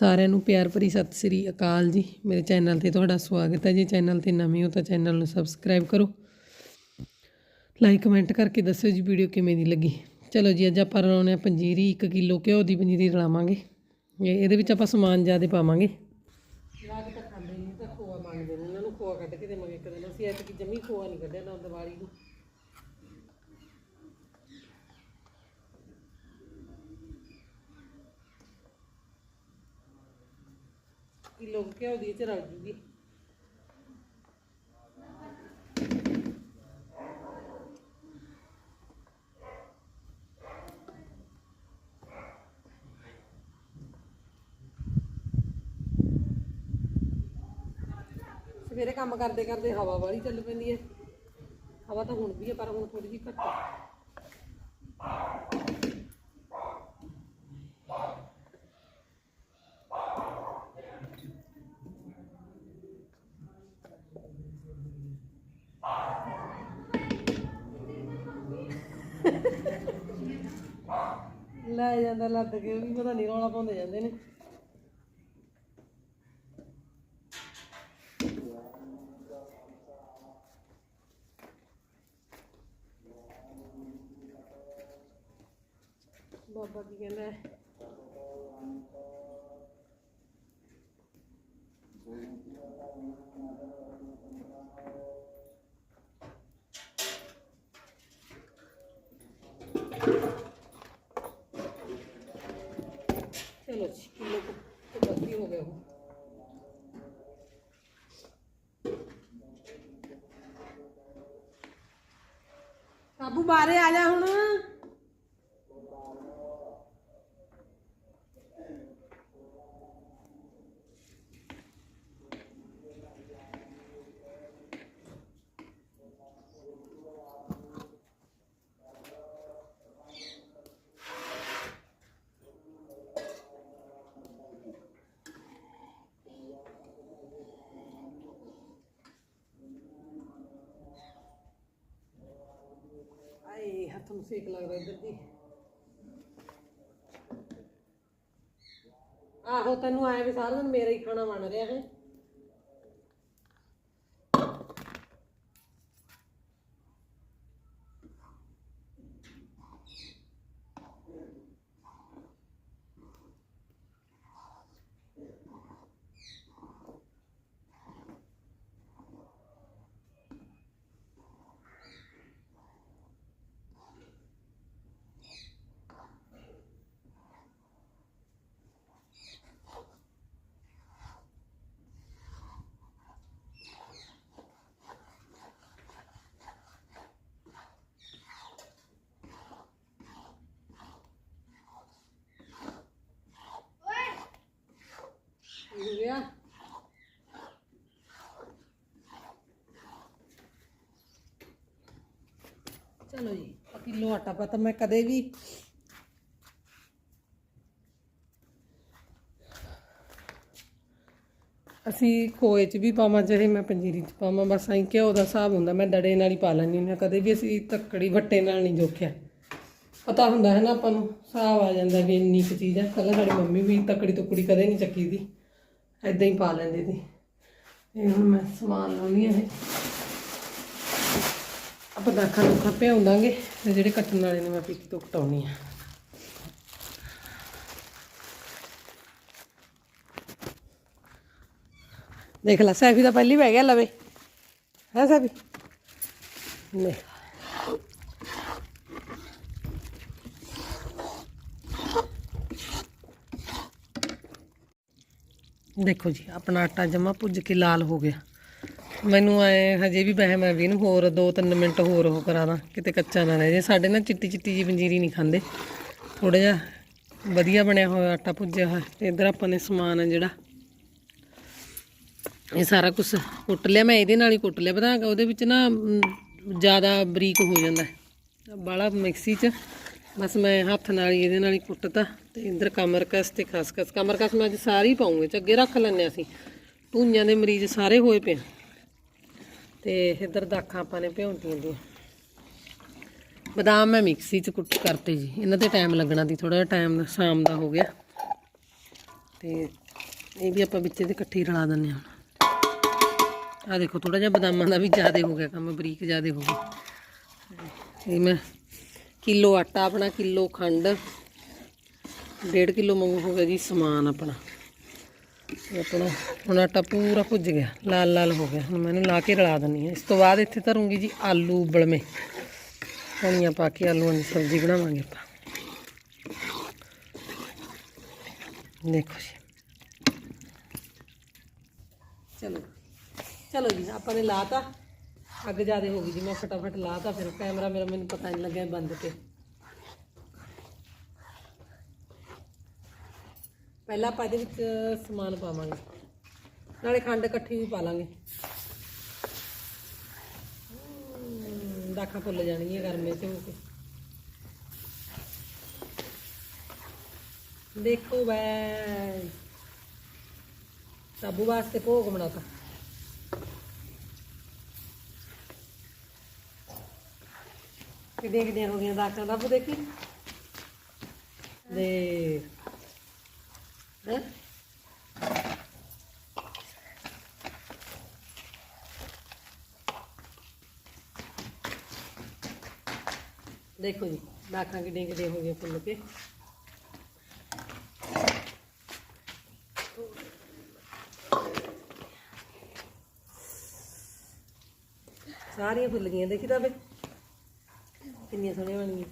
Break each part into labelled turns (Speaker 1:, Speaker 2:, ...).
Speaker 1: ਸਾਰਿਆਂ ਨੂੰ ਪਿਆਰ ਭਰੀ ਸਤਿ ਸ੍ਰੀ ਅਕਾਲ ਜੀ। ਮੇਰੇ ਚੈਨਲ ਤੇ ਤੁਹਾਡਾ ਸਵਾਗਤ ਹੈ। ਜੀ ਚੈਨਲ ਤੇ ਨਵੇਂ ਹੋ ਤਾਂ ਚੈਨਲ ਨੂੰ ਸਬਸਕ੍ਰਾਈਬ ਕਰੋ। ਲਾਈਕ, ਕਮੈਂਟ ਕਰਕੇ ਦੱਸਿਓ ਜੀ ਵੀਡੀਓ ਕਿਵੇਂ ਦੀ ਲੱਗੀ। ਚਲੋ ਜੀ, ਅੱਜ ਆਪਾਂ ਰਲਾਉਣੇ ਆ ਪੰਜੀਰੀ 1 ਕਿਲੋ ਘਿਓ ਦੀ ਪੰਜੀਰੀ ਰਲਾਵਾਂਗੇ। ਇਹ- ਇਹਦੇ ਵਿੱਚ ਆਪਾਂ ਸਮਾਨ ਜ਼ਿਆਦਾ ਪਾਵਾਂਗੇ। ਲਾਗ ਤਾਂ ਖਾਂਦੇ ਨਹੀਂ, ਤਾਂ ਖੋਆ ਮੰਗਦੇ ਨੇ। ਇਹਨਾਂ ਨੂੰ ਖੋਆ ਕੱਢ ਕੇ ਦੇਵਾਂਗੇ ਇੱਕ ਦਿਨ। ਅਸੀਂ ਐਤਕੀ ਜਮੀ ਖੋਆ ਨਹੀਂ ਕੱਢਿਆ, ਨਾ ਦੀਵਾਲੀ ਨੂੰ। ਕਿਲੋ ਘਿਓ ਦੀ ਚ ਰਲ ਜੂਗੀ ਸਵੇਰੇ ਕੰਮ ਕਰਦੇ ਕਰਦੇ ਹਵਾ ਵਾਲੀ ਚੱਲ ਪੈਂਦੀ ਹੈ। ਹਵਾ ਤਾਂ ਹੁਣ ਵੀ ਹੈ, ਪਰ ਹੁਣ ਥੋੜੀ ਜਿਹੀ ਘੱਟ। ਹੈ ਲੈ ਜਾਂਦਾ ਲੱਦ ਕੇ ਵੀ ਪਤਾ ਨਹੀਂ ਰੌਲਾ ਪਾਉਂਦੇ ਜਾਂਦੇ ਨੇ। ਬਾਬਾ ਕੀ ਕਹਿੰਦਾ ਕਾਬੂ ਬਾਰੇ ਆ ਜਾ ਹੁਣ। ਆਏ ਸੇਕ ਲੱਗਦਾ ਇੱਧਰ ਦੀ। ਆਹੋ, ਤੈਨੂੰ ਆਏ ਵੀ ਸਾਰਾ ਦਿਨ ਮੇਰਾ ਹੀ ਖਾਣਾ ਬਣ ਰਿਹਾ ਹੈ ਗਿਆ ਚਲੋ ਜੀ ਕਿਲੋ ਆਟਾ ਪਾ ਤਾਂ ਮੈਂ ਕਦੇ ਵੀ। ਅਸੀਂ ਖੋਏ 'ਚ ਵੀ ਪਾਵਾਂ, ਚਾਹੇ ਮੈਂ ਪੰਜੀਰੀ 'ਚ ਪਾਵਾਂ, ਬਸ ਐਂ ਘਿਓ ਦਾ ਹਿਸਾਬ ਹੁੰਦਾ, ਮੈਂ ਦੜੇ ਨਾਲ ਹੀ ਪਾ ਲੈਂਦੀ ਹੁੰਦੀ ਹਾਂ। ਕਦੇ ਵੀ ਅਸੀਂ ਤੱਕੜੀ ਵੱਟੇ ਨਾਲ ਨਹੀਂ ਜੋਖਿਆ। ਪਤਾ ਹੁੰਦਾ ਹੈ ਨਾ ਆਪਾਂ ਨੂੰ, ਹਿਸਾਬ ਆ ਜਾਂਦਾ ਵੀ ਇੰਨੀ ਕੁ ਚੀਜ਼ ਹੈ। ਪਹਿਲਾਂ ਸਾਡੀ ਮੰਮੀ ਵੀ ਤੱਕੜੀ ਤੁਕੜੀ ਕਦੇ ਨਹੀਂ ਚੱਕੀ ਦੀ ਐਦਾਂ ਹੀ ਪਾ ਲੈਂਦੀ ਸੀ। ਇਹ ਹੁਣ ਮੈਂ ਸਮਾਨ ਲਾਉਣੀ ਹੈ ਆਪਾਂ ਦਾਖਾਂ ਨੂੰ ਭਿਉਂ ਦਾਂਗੇ ਤੇ ਜਿਹੜੇ ਕੱਟਣ ਵਾਲੇ ਨੇ ਮੈਂ ਪਿੱਕ ਤੋਂ ਕਟਾਉਣੀ ਆ। ਦੇਖ ਲੈ, ਸੈਫੀ ਤਾਂ ਪਹਿਲੀ ਪੈ ਗਿਆ ਲਵੇ। ਹੈ ਸੈਫੀ? ਨਹੀਂ ਦੇਖੋ ਜੀ, ਆਪਣਾ ਆਟਾ ਜਮਾ ਪੁੱਜ ਕੇ ਲਾਲ ਹੋ ਗਿਆ। ਮੈਨੂੰ ਐ ਹਜੇ ਵੀ ਵਹਿਮ ਹੈ ਵੀ ਇਹਨੂੰ ਹੋਰ 2-3 ਮਿੰਟ ਹੋਰ ਉਹ ਕਰਾ ਦਾਂ, ਕਿਤੇ ਕੱਚਾ ਨਾ ਰਹਿ ਜੇ। ਸਾਡੇ ਨਾ ਚਿੱਟੀ ਚਿੱਟੀ ਜੀ ਪੰਜੀਰੀ ਨਹੀਂ ਖਾਂਦੇ। ਥੋੜਾ ਜਿਹਾ ਵਧੀਆ ਬਣਿਆ ਹੋਇਆ ਆਟਾ ਭੁੱਜਿਆ ਹੋਇਆ। ਤੇ ਇਧਰ ਆਪਾਂ ਨੇ ਸਮਾਨ ਹੈ ਜਿਹੜਾ, ਇਹ ਸਾਰਾ ਕੁਝ ਕੁੱਟ ਲਿਆ। ਮੈਂ ਇਹਦੇ ਨਾਲ ਹੀ ਕੁੱਟ ਲਿਆ। ਪਤਾ ਉਹਦੇ ਵਿੱਚ ਨਾ ਜ਼ਿਆਦਾ ਬਰੀਕ ਹੋ ਜਾਂਦਾ ਹੈ। ਬਾਲਾ ਮਿਕਸੀ 'ਚ, ਬਸ ਮੈਂ ਹੱਥ ਨਾਲ ਹੀ ਇਹਦੇ ਨਾਲ ਹੀ ਕੁੱਟਤਾ। ਤੇ ਇੰਦਰ ਕਮਰਕਸ ਤੇ ਖਸਖਸ। ਕਮਰਕਸ ਮੈਂ ਅੱਜ ਸਾਰੀ ਪਾਉਂਗੇ ਚ ਅੱਗੇ ਰੱਖ ਲੈਂਦੇ ਅਸੀਂ। ਧੂਈਆਂ ਦੇ ਮਰੀਜ਼ ਸਾਰੇ ਹੋਏ ਪਏ ਤੇ ਇੱਧਰ ਦਾਖਾਂ ਆਪਾਂ ਨੇ ਭਿਉਂਤੀਆਂ ਦੀਆਂ। ਬਦਾਮ ਮੈਂ ਮਿਕਸੀ 'ਚ ਕੁੱਟ ਕਰਤੇ ਜੀ। ਇਹਨਾਂ ਤੇ ਟਾਈਮ ਲੱਗਣਾ ਦੀ ਥੋੜਾ ਜਿਹਾ ਟਾਈਮ ਸ਼ਾਮ ਦਾ ਹੋ ਗਿਆ। ਤੇ ਇਹ ਵੀ ਆਪਾਂ ਵਿੱਚ ਇਹਦੇ ਇਕੱਠੇ ਰਲਾ ਦਿੰਦੇ ਹਾਂ ਆ ਦੇਖੋ ਥੋੜਾ ਜਿਹਾ ਬਦਾਮਾਂ ਦਾ ਵੀ ਜ਼ਿਆਦਾ ਹੋ ਗਿਆ ਕੰਮ, ਬਰੀਕ ਜ਼ਿਆਦਾ ਹੋ ਗਿਆ ਇਹ ਮੈਂ ਕਿਲੋ ਆਟਾ ਆਪਣਾ, ਕਿਲੋ ਖੰਡ, ਡੇਢ ਕਿਲੋ ਮੰਗੂ ਹੋ ਗਿਆ ਜੀ ਸਮਾਨ ਆਪਣਾ। ਆਪਣਾ ਹੁਣ ਆਟਾ ਪੂਰਾ ਭੁੱਜ ਗਿਆ, ਲਾਲ ਲਾਲ ਹੋ ਗਿਆ। ਹੁਣ ਮੈਂ ਇਹਨੂੰ ਲਾ ਕੇ ਰਲਾ ਦਿੰਨੀ ਹਾਂ। ਇਸ ਤੋਂ ਬਾਅਦ ਇੱਥੇ ਧਰੂੰਗੀ ਜੀ ਆਲੂ ਉਬਲਵੇਂ। ਧਨੀਆ ਪਾ ਕੇ ਆਲੂਆਂ ਦੀ ਸਬਜ਼ੀ ਬਣਾਵਾਂਗੇ ਆਪਾਂ। ਦੇਖੋ ਜੀ। ਚਲੋ ਚਲੋ ਜੀ, ਆਪਾਂ ਨੇ ਲਾਤਾ। ਅੱਗ ਜ਼ਿਆਦਾ ਹੋ ਗਈ ਜੀ, ਮੈਂ ਫਟਾਫਟ ਲਾਤਾ, ਫਿਰ ਕੈਮਰਾ ਮੇਰਾ ਮੈਨੂੰ ਪਤਾ ਨਹੀਂ ਲੱਗਿਆ ਬੰਦ ਤੇ। ਪਹਿਲਾਂ ਆਪਾਂ ਇਹਦੇ ਵਿੱਚ ਸਮਾਨ ਪਾਵਾਂਗੇ। ਨਾਲੇ ਖੰਡ ਇਕੱਠੀ ਵੀ ਪਾ ਲਾਂਗੇ। ਦਾਖਾਂ ਫੁੱਲ ਜਾਣਗੀਆਂ ਗਰਮੇ ਚ ਹੋ ਕੇ। ਦੇਖੋ ਬੈ ਸਾਬੂ ਵਾਸਤੇ ਭੋਗ ਬਣਾਤਾ ਕਿੱਡੀਆਂ ਕਿੱਡੀਆਂ ਹੋ ਗਈਆਂ ਦਾਖਾਂ। ਦਾ ਦੇਖੀ? ਦੇ ਹੈਂ। ਦੇਖੋ ਜੀ ਦਾਖਾਂ ਕਿੱਡੀਆਂ ਕਿੱਡੇ ਹੋ ਗਏ ਫੁੱਲ ਕੇ। ਸਾਰੀਆਂ ਫੁੱਲ ਗਈਆਂ, ਦੇਖੀ ਤਾਂ ਵੇ ਕਿੰਨੀਆਂ ਸੋਹਣੀਆਂ ਬਣ ਗਈਆਂ।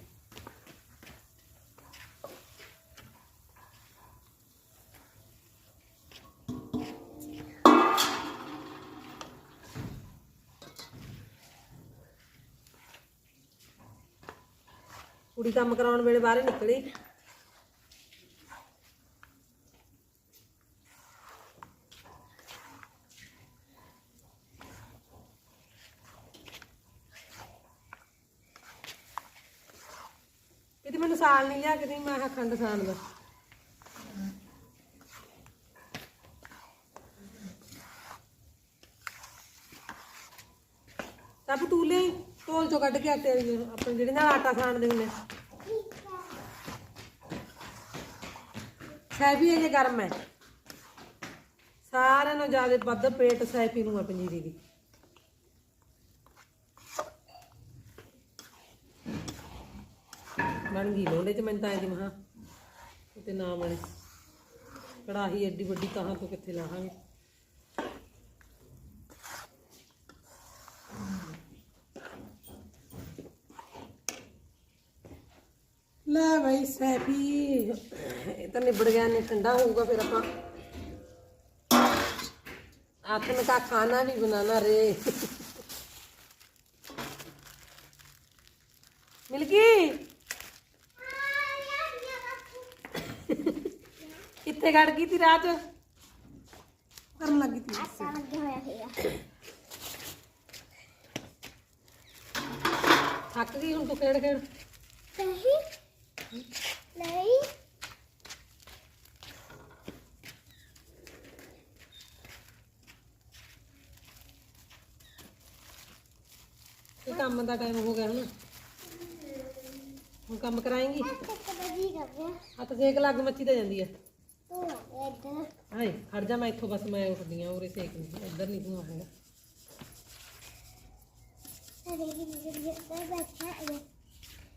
Speaker 1: ਕੁੜੀ ਕੰਮ ਕਰਾਉਣ ਵੇਲੇ ਬਾਹਰ ਨਿਕਲੀ। ਕਿਤੇ ਮੈਨੂੰ ਸਾਲ ਨਹੀਂ ਲਿਆ, ਕਿਤੇ ਮੈਂ ਆਹ ਖੰਡ ਸਾਣ ਦਾ। ਤਾਂ ਤੂੰ ਲੈ ਢੋਲ ਚੋਂ ਕੱਢ ਕੇ ਆਟੇ ਵਾਲੀ ਆਪਣੇ ਜਿਹੜੇ ਨਾਲ ਆਟਾ ਸਾਣਦੇ ਹੁੰਦੇ ਸੈਫੀ ਇਹ ਗਰਮ ਹੈ। ਸਾਰਿਆਂ ਨੂੰ ਜ਼ਿਆਦਾ ਵੱਧ ਪੇਟ ਸੈਫੀ ਨੂੰ ਆ ਪਨੀਰੀ ਦੀ। ਬਣ ਗਈ ਲੋਲੇ ਚ ਮੈਨੂੰ ਤਾਂ ਐਂ ਮਹਾ ਕਿਤੇ ਨਾ ਬਣੇ। ਕੜਾਹੀ ਐਡੀ ਵੱਡੀ ਕਹਾਂ ਤੋਂ ਕਿੱਥੇ ਲਾਹਾਂਗੇ? ਲੈ ਭਾਈ ਸੈਫੀ ਇਹ ਤਾਂ ਨਿਬੜ ਗਿਆ ਨੇ ਠੰਡਾ ਹੋਊਗਾ ਫਿਰ ਆਪਾਂ ਆਖਨ का खाना भी बनाना रे ਮਿਲਕੀ ਕਿੱਥੇ ਗੜ ਗਈ ਤੀ ਰਾਤ ਕਰਨ ਲੱਗੀ ਤੀ ਥੱਕ ਗਈ ਹੁਣ ਤੂੰ ਖੇਡ ਖੇਡ
Speaker 2: ਨਹੀਂ
Speaker 1: ਇਹ ਕੰਮ ਦਾ ਟਾਈਮ ਹੋ ਗਿਆ ਹੁਣ। ਹੁਣ ਕੰਮ ਕਰਾਏਂਗੀ?
Speaker 2: ਕਦੀ ਕਰ ਰਿਹਾ
Speaker 1: ਹੱਥ ਸੇਕ ਲੱਗ ਮੱਚੀ ਤੇ ਜਾਂਦੀ ਹੈ
Speaker 2: ਤੂੰ ਇੱਧਰ।
Speaker 1: ਹਾਏ ਖੜ ਜਾ ਮੈਂ ਇੱਥੋਂ ਬਸ ਮੈਂ ਉੱਠਦੀ ਆ ਉਰੇ ਸੇਕ ਨਹੀਂ ਇੱਧਰ ਨਹੀਂ ਤੂੰ ਆਉਂਗਾ
Speaker 2: ਅਰੇ ਜਿਹੜੀ ਤੇ ਬੈਠਾ ਹੈ।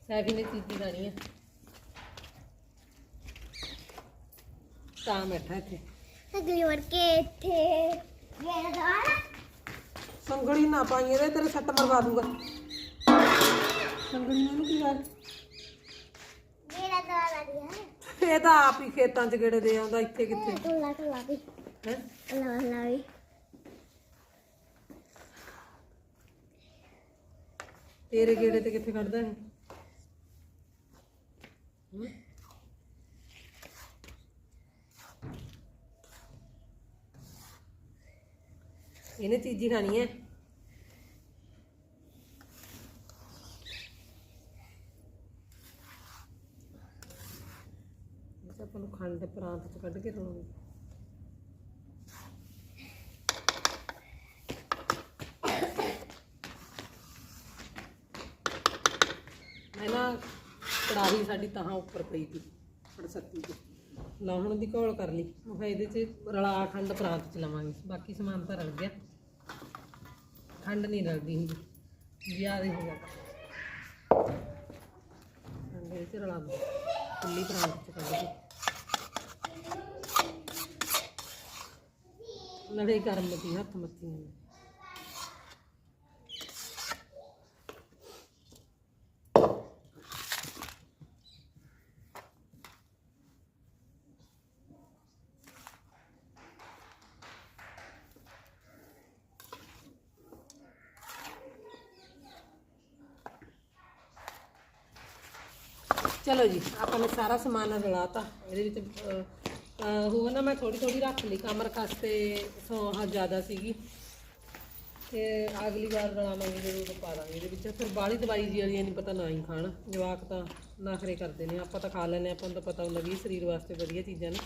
Speaker 1: ਸੈਫੀ ਨੇ ਚੀਜ਼ੀ ਖਾਣੀ ਹੈ ਤਾਂ ਬੈਠਾ ਇੱਥੇ।
Speaker 2: ਅਗਲੀ ਵਾਰ ਕੇ ਇੱਥੇ? ਮੇਰਾ ਦਾਣਾ
Speaker 1: ਸੰਗੜੀ ਨਾ ਪਾਈਏ ਤੇ ਤੇਰੇ ਸੱਟ ਮਰਵਾ ਦੂੰਗਾ। ਸੰਗੜੀ ਨੂੰ ਕੀ ਗੱਲ?
Speaker 2: ਮੇਰਾ ਦਾਣਾ ਦਿਆ
Speaker 1: ਇਹ ਤਾਂ ਆਪ ਹੀ ਖੇਤਾਂ 'ਚ ਗੇੜੇ ਦੇ ਆਉਂਦਾ ਇੱਥੇ ਕਿੱਥੇ?
Speaker 2: ਤੂੰ ਲਾ ਕੇ ਲਾ ਵੀ।
Speaker 1: ਹੈ?
Speaker 2: ਲਾ ਲਾ ਵੀ।
Speaker 1: ਤੇਰੇ ਗੇੜੇ ਤੇ ਕਿੱਥੇ ਕੱਢਦਾ ਇਹ? ਇਹਨੇ ਚੀਜ਼ੀ ਖਾਣੀ ਹੈ। ਆਪਾਂ ਨੂੰ ਖੰਡ ਦੇ ਪ੍ਰਾਂਤ ਚ ਕੱਢ ਕੇ ਰਲਾਉਣੀ ਮੈਂ ਨਾ ਕੜਾਹੀ ਸਾਡੀ ਤਹਾਂ ਉੱਪਰ ਪਈ ਸੀ ਫੜ ਸਕਤੀ ਤੇ। ਲਾਉਣ ਦੀ ਘੋਲ ਕਰ ਲਈ। ਉਹ ਇਹਦੇ ਚ ਰਲਾ ਖੰਡ ਪ੍ਰਾਂਤ ਚ ਲਵਾਂਗੇ। ਬਾਕੀ ਸਮਾਨ ਤਾਂ ਰਲ ਗਿਆ। ਠੰਡ ਨਹੀਂ ਲੱਗਦੀ ਹੁੰਦੀ, ਜ਼ਿਆਦਾ ਹੋ ਗਿਆ ਖੰਡ ਇਹ ਚ ਰਲਾ ਦੋ, ਖੁੱਲੀ ਪ੍ਰਾਂਤ ਚ ਕੱਢ ਕੇ। ਲੜੇ ਗਰਮ ਮਤੀ ਹੱਥ ਮੱਤੀ ਨੇ ਚਲੋ ਜੀ ਆਪਾਂ ਨੇ ਸਾਰਾ ਸਮਾਨ ਰਲਾਤਾ। ਇਹਦੇ ਵਿੱਚ ਅਹ, ਨਾ ਮੈਂ ਥੋੜੀ ਥੋੜੀ ਰੱਖ ਲਈ ਕਮਰ ਖਾਸਤੇ ਸੌਂਹ ਜ਼ਿਆਦਾ ਸੀਗੀ। ਤੇ ਅਗਲੀ ਵਾਰ ਰਲਾਵਾਂਗੇ ਜ਼ਰੂਰ ਪਾ ਦਾਂਗੇ ਇਹਦੇ ਵਿੱਚ। ਫਿਰ ਬਾਹਲੀ ਦਵਾਈ ਜੀ ਵਾਲੀਆਂ ਨਹੀਂ ਪਤਾ ਨਾ ਹੀ ਖਾਣ। ਜਵਾਕ ਤਾਂ ਨਖਰੇ ਕਰਦੇ ਨੇ ਆਪਾਂ ਤਾਂ ਖਾ ਲੈਂਦੇ ਹਾਂ, ਆਪਾਂ ਨੂੰ ਤਾਂ ਪਤਾ ਹੁੰਦਾ ਵੀ ਸਰੀਰ ਵਾਸਤੇ ਵਧੀਆ ਚੀਜ਼ਾਂ ਨੇ।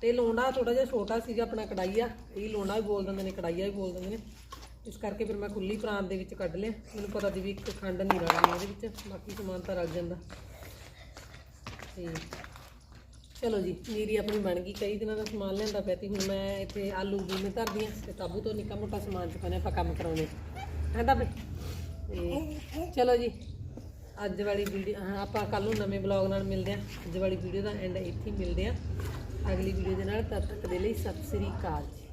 Speaker 1: ਤੇ ਲੋਂਡਾ ਥੋੜਾ ਜਿਹਾ ਛੋਟਾ ਸੀਗਾ ਆਪਣਾ ਕੜਾਈਆ ਇਹ ਲੋਂਡਾ ਵੀ ਬੋਲ ਦਿੰਦੇ ਨੇ ਕੜਾਈਆ ਵੀ ਬੋਲ ਦਿੰਦੇ ਨੇ। ਇਸ ਕਰਕੇ ਫਿਰ ਮੈਂ ਖੁੱਲੀ ਪ੍ਰਾਂਤ ਦੇ ਵਿੱਚ ਕੱਢ ਲਿਆ। ਮੈਨੂੰ ਪਤਾ ਸੀ ਵੀ ਇੱਕ ਖੰਡ ਨਹੀਂ ਰਲਣੀ ਇਹਦੇ ਵਿੱਚ ਬਾਕੀ ਸਮਾਨ ਤਾਂ ਰਲ ਜਾਂਦਾ। ਤੇ ਚਲੋ ਜੀ, ਮੇਰੀ ਆਪਣੀ ਬਣ ਗਈ, ਕਈ ਦਿਨਾਂ ਦਾ ਸਮਾਨ ਲਿਆਂਦਾ ਪਿਆ ਤੇ ਹੁਣ ਮੈਂ ਇੱਥੇ ਆਲੂ ਬੂਨੇ ਧਰਦੀ ਆ ਤੇ ਕਾਬੂ ਤੋਂ ਨਿੱਕਾ ਮੋਟਾ ਸਮਾਨ ਚੁਕਾਣੇ ਆਪਾਂ ਕੰਮ ਕਰਾਉਣੇ। ਕਹਿੰਦਾ ਬਈ ਤੇ ਚਲੋ ਜੀ, ਅੱਜ ਵਾਲੀ ਵੀਡੀਓ ਆਪਾਂ ਕੱਲ ਨੂੰ ਨਵੇਂ ਬਲੌਗ ਨਾਲ ਮਿਲਦੇ ਆ ਅੱਜ ਵਾਲੀ ਵੀਡੀਓ ਦਾ ਐਂਡ ਇੱਥੇ ਮਿਲਦੇ ਆ ਅਗਲੀ ਵੀਡੀਓ ਦੇ ਨਾਲ ਤਦ ਤੱਕ ਦੇ ਲਈ ਸਤਿ ਸ੍ਰੀ ਅਕਾਲ ਜੀ।